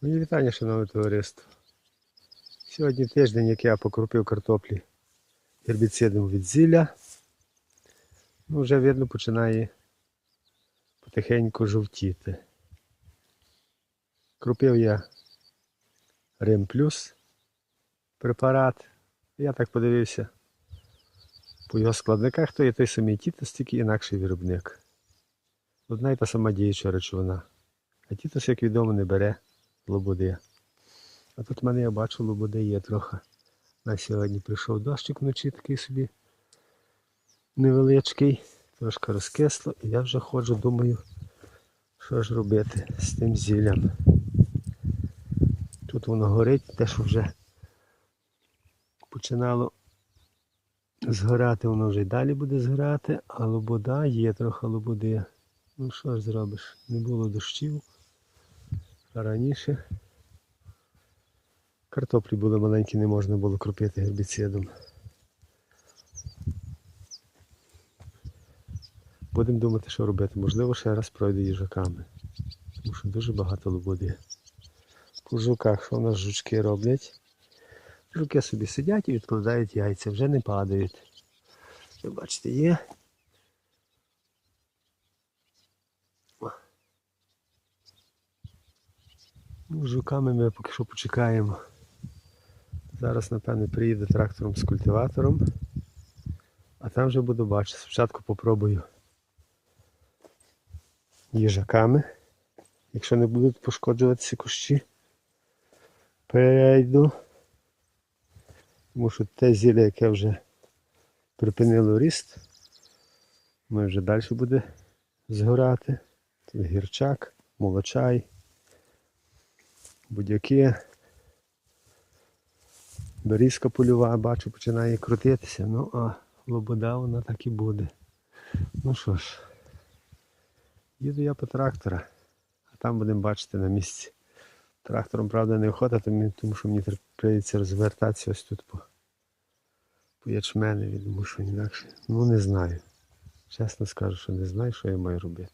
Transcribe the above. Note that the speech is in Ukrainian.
Мені вітання, шановне товариство. Сьогодні тиждень, як я покропив картоплі гербіцидом від зілля. Ну, вже видно починає потихеньку жовтіти. Кропив я Рим Плюс препарат. Я так подивився по його складниках, то є той самий Тітос, тільки інакший виробник. Одна й та сама діюча речовина. А Тітос, як відомо, не бере лободи. А тут в мене я бачу, лободи є трохи. На сьогодні прийшов дощик вночі такий собі невеличкий, трошки розкисло, і я вже ходжу, думаю, що ж робити з тим зіллям. Тут воно горить, те, що вже починало згорати, воно вже й далі буде згорати, а лобода є трохи лободи. Ну що ж зробиш? Не було дощів. Раніше картоплі були маленькі, не можна було кропити гербіцидом. Будемо думати, що робити. Можливо, ще раз пройду їжаками. Тому що дуже багато лободи. По жуках, що в нас жучки роблять? Жуки собі сидять і відкладають яйця, вже не падають. Ви бачите, є. Ну, з жуками ми поки що почекаємо. Зараз, напевно, приїде трактором з культиватором. А там вже буду бачити. Спочатку попробую їжаками. Якщо не будуть пошкоджуватися кущі, перейду. Тому що те зілля, яке вже припинило ріст, ми вже далі буде згорати. Тут гірчак, молочай, будь-які. Берізка польова, бачу, починає крутитися. Ну, а лобода вона так і буде. Ну що ж, їду я по трактора, а там будемо бачити на місці. Трактором, правда, не охота, тому що мені прийдеться розвертатися ось тут по, по ячменеві, тому що інакше. Ну не знаю. Чесно скажу, що не знаю, що я маю робити.